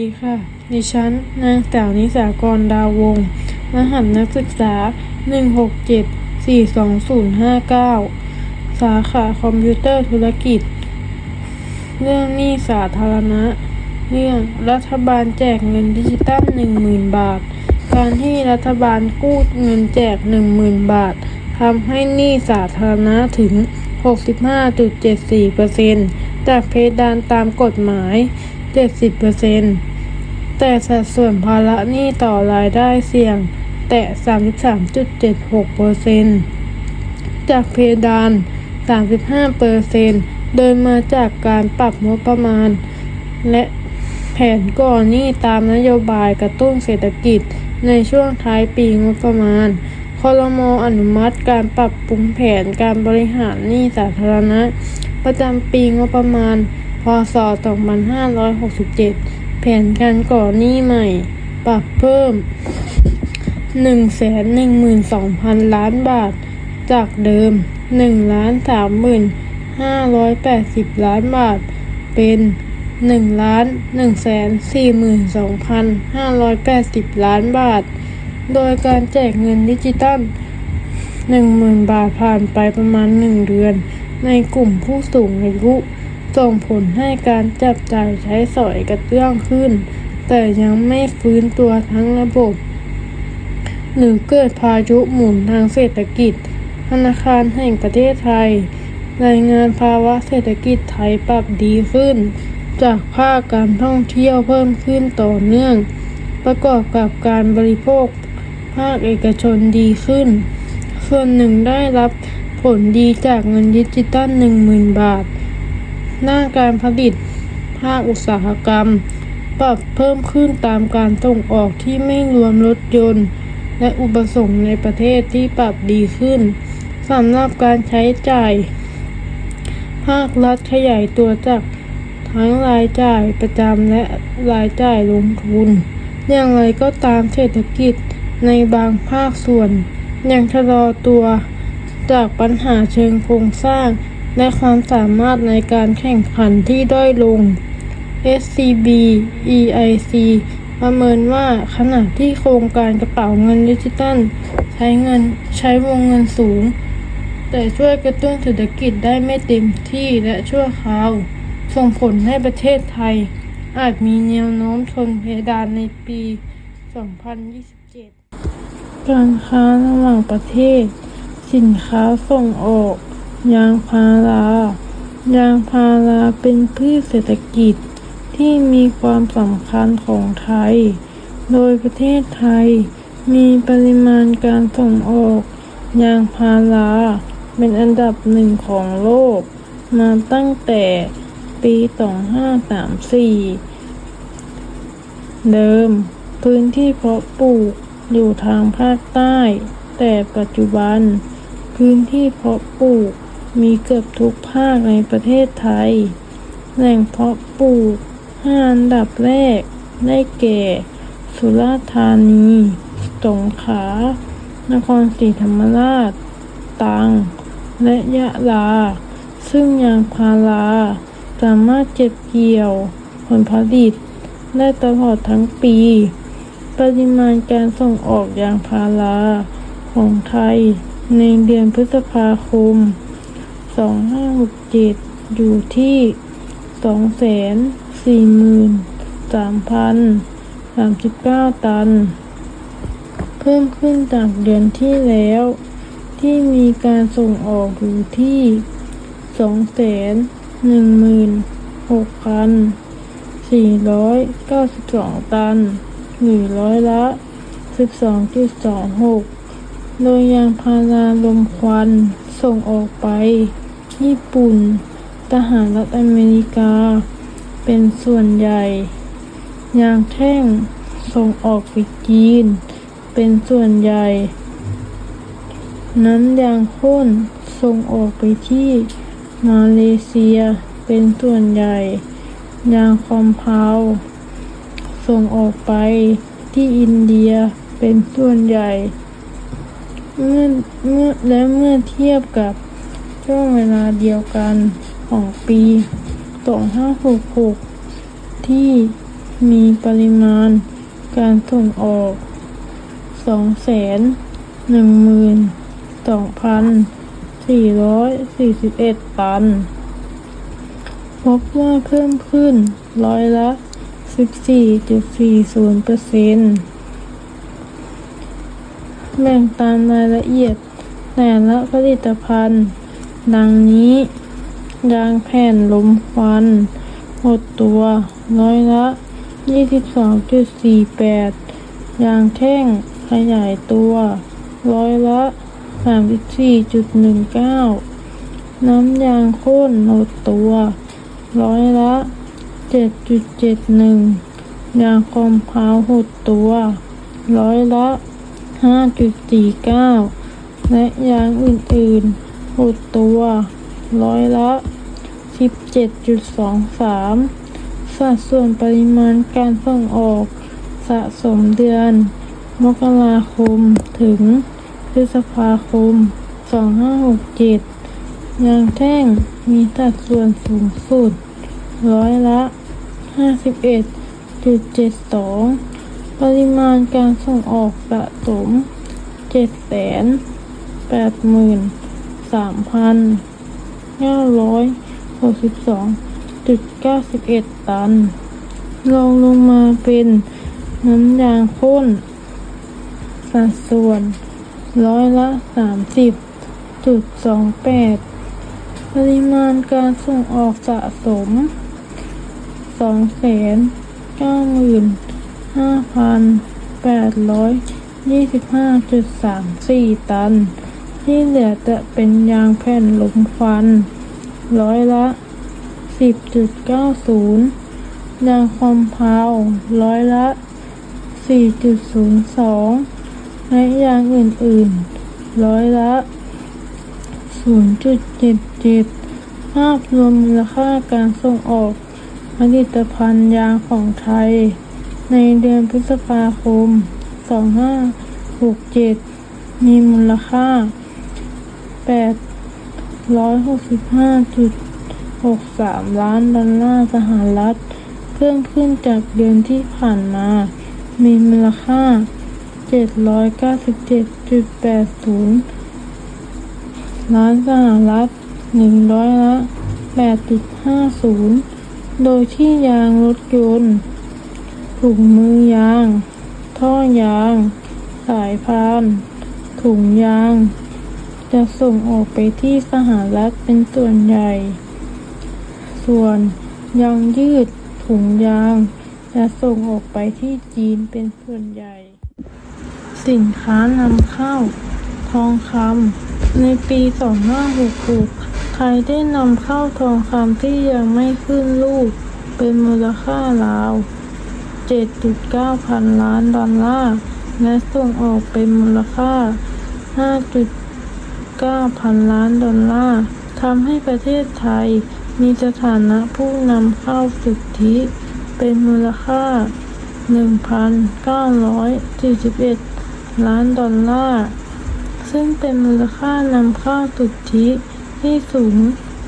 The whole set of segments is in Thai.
ดีค่ะ ดิฉัน นางสาวนิสากรดาววง รหัสนักศึกษา 167-42059 สาขาคอมพิวเตอร์ธุรกิจ เรื่องหนี้สาธารณะ เรื่องรัฐบาลแจกเงินดิจิตอล10,000 บาท การที่รัฐบาลกู้เงินแจก 10,000 บาททำให้หนี้สาธารณะถึง 65.74%จากเพดานตามกฎหมาย 70% แต่สัดส่วนภาระหนี้ต่อรายได้เสี่ยง แตะ 33.76%จากเพดาน 35%โดยมาจากการปรับงบประมาณ และแผนก่อนหนี้ตามนโยบายกระตุ้นเศรษฐกิจในช่วงท้ายปีงบประมาณครมอนุมัติการปรับปรุงแผนการบริหารหนี้สาธารณะ ประจำปีงบประมาณ พศ 2567 แผนการก่อหนี้ใหม่ ปรับเพิ่ม 112,000 ล้านบาท จากเดิม 1,3580 ล้านบาท เป็น 1,142,580 ล้านบาท โดยการแจกเงินดิจิตัล10,000 บาทผ่านไปประมาณ 1 เดือน ในกลุ่มผู้สูงอายุ ส่งผลให้การจับจ่ายใช้สอยกระเตื้องขึ้น แต่ยังไม่ฟื้นตัวทั้งระบบ หรือเกิดพายุหมุนทางเศรษฐกิจ ธนาคารแห่งประเทศไทย รายงานภาวะเศรษฐกิจไทยปรับดีขึ้น จากภาคการท่องเที่ยวเพิ่มขึ้นต่อเนื่อง ประกอบกับการบริโภค ภาคเอกชนดีขึ้น ส่วนหนึ่งได้รับผลดีจากเงินดิจิตอล10,000 บาท หน้าการผลิตภาคอุตสาหกรรม ปรับเพิ่มขึ้นตามการส่งออกที่ไม่รวมรถยนต์ และอุปสงค์ในประเทศที่ปรับดีขึ้นสำหรับการใช้จ่าย ภาครัฐขยายตัวจากทั้งรายจ่ายประจำและรายจ่ายลงทุน อย่างไรก็ตามเศรษฐกิจในบางภาคส่วน ยังชะลอตัวจากปัญหาเชิงโครงสร้าง และความสามารถในการแข่งขันที่ด้อยลง SCB EIC ประเมินว่าขณะที่โครงการกระเป๋าเงินดิจิตัล ใช้เงินใช้วงเงินสูง แต่ช่วยกระตุ้นเศรษฐกิจได้ไม่เต็มที่และชั่วคราว ส่งผลให้ประเทศไทย อาจมีแนวโน้มชนเพดานในปี 2027 การค้าระหว่างประเทศ สินค้าส่งออก ยางพารา ยางพาราเป็นพืชเศรษฐกิจที่มีความสำคัญของไทย โดยประเทศไทยมีปริมาณการส่งออก ยางพาราเป็นอันดับหนึ่งของโลก มาตั้งแต่ปี 2534 เดิมพื้นที่เพาะปลูกอยู่ทางภาคใต้ แต่ปัจจุบันพื้นที่เพาะปลูก มีเกือบทุกภาคในประเทศไทย แหล่งเพาะปลูกห้าอันดับแรก ได้แก่ สุราษฎร์ธานี สงขลา นครศรีธรรมราช ตรัง และยะลา ซึ่งยางพาราสามารถเก็บเกี่ยวผลผลิตได้ตลอดทั้งปี ปริมาณการส่งออกยางพาราของไทยในเดือนพฤษภาคม องห้าหกเจ็ดอยู่ที่สองแสนสี่หมื่นสามพันสามสิบเก้าตัน เพิ่มขึ้นจากเดือนที่แล้ว ที่มีการส่งออกอยู่ที่สองแสนหนึ่งหมื่นหกพันสี่ร้อยเก้าสิบสองตันหรือร้อยละสิบสองจุดสองหกโดยยางพาราลมควันส่งออกไป ญี่ปุ่นสหารัฐอเมริกา เป็นส่วนใหญ่ ยางแท่งส่งออกไปจีน เป็นส่วนใหญ่ น้ำยางข้นส่งออกไปที่มาเลเซีย เป็นส่วนใหญ่ ยางคอมเพลส่งออกไปที่อินเดียเป็นส่วนใหญ่ เมื่อเมื่อและเมื่อเทียบกับ ช่วงเวลาเดียวกันของปี 2566 ที่มีปริมาณการส่งออกสองแสนหนึ่งหมื่นสองพันสี่ร้อยสี่สิบเอ็ดตัน พบว่าเพิ่มขึ้นร้อยละ 14.40เปอร์เซ็นต์แบ่งตามรายละเอียดแต่ละผลิตภัณฑ์ ดังนี้ ยางแผ่นลมควันหดตัวร้อยละ 22.48 ยางแท่งขยายตัว ร้อยละ 34.19 น้ำยางข้นหดตัว ร้อยละ 7.71 ยางคอมเพาวหดตัว ร้อยละ 5.49 และยางอื่นๆ หดตัวร้อยละ 17.23 สัดส่วนปริมาณการส่งออกสะสมเดือน มกราคมถึงพฤษภาคม 2567 ยางแท่งมีสัดส่วนสูงสุด ร้อยละ 51.72 ปริมาณการส่งออกสะสม 783,962.91ตันลองลงมาเป็นน้ำยางข้น สัดส่วนร้อยละ30.28ปริมาณการส่งออกสะสมสองแสนเก้าหมื่นห้าพันแปดร้อยยี่สิบห้าจุดสามสี่ตัน ที่เหลือจะเป็นยางแผ่นลมควัน ร้อยละสิบจุดเก้าศูนย์ยางคอมเพาวร้อยละสี่จุดศูนย์สองและยางอื่นๆ ร้อยละศูนย์จุดเจ็ดเจ็ดภาพรวมมูลค่าการส่งออกผลิตภัณฑ์ยางของไทย ในเดือนพฤษภาคม 2567 มีมูลค่า 865.63ล้านดอลลาร์สหรัฐ เพิ่มขึ้นจากเดือนที่ผ่านมา มีมูลค่า 797.80 ล้านสหรัฐ100ละ 8.50 โดยที่ยางรถยนต์ถุงมือยาง ท่อยาง สายพาน ถุงยาง จะส่งออกไปที่สหรัฐเป็นส่วนใหญ่ ส่วนยางยืดถุงยาง จะส่งออกไปที่จีนเป็นส่วนใหญ่ สินค้านำเข้า ทองคำในปี 2566 ไทยได้นำเข้าทองคำที่ยังไม่ขึ้นรูป เป็นมูลค่าราว 7.9 พันล้านดอลลาร์ และส่งออกเป็นมูลค่า 5.7 9,000 ล้านดอลลาร์ทำให้ประเทศไทยมีสถานะผู้นำเข้าสิทธิเป็นมูลค่า 1,941 ล้านดอลลาร์ ซึ่งเป็นมูลค่านำเข้าสิทธิที่สูง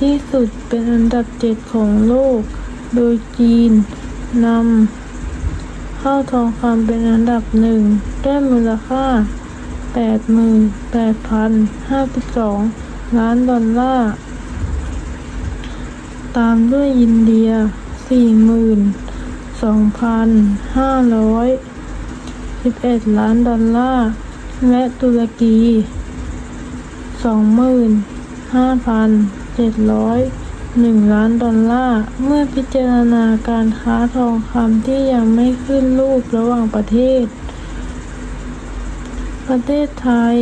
ที่สุดเป็นอันดับเจ็ดของโลก โดยจีนนำเข้าทองคำเป็นอันดับหนึ่งด้วยมูลค่า 88,052 ล้านดอลลาร์ ตามด้วยอินเดีย 42,511 ล้านดอลลาร์ และตุรกี 25,701 ล้านดอลลาร์ เมื่อพิจารณาการค้าทองคำที่ยังไม่ขึ้นรูประหว่างประเทศ ประเทศไทย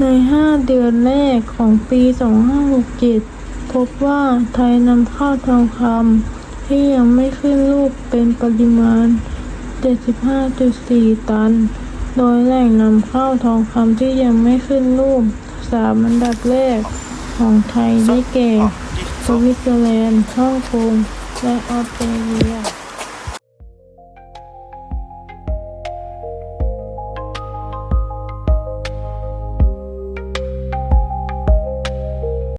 ใน 5 เดือนแรกของปี 2567 พบว่าไทยนำเข้าทองคำที่ยังไม่ขึ้นรูปเป็นปริมาณ 75.4 ตัน โดยแหล่งนำเข้าทองคำที่ยังไม่ขึ้นรูป3อันดับแรกของไทยได้แก่สวิตเซอร์แลนด์ฮ่องกงและออสเตรเลีย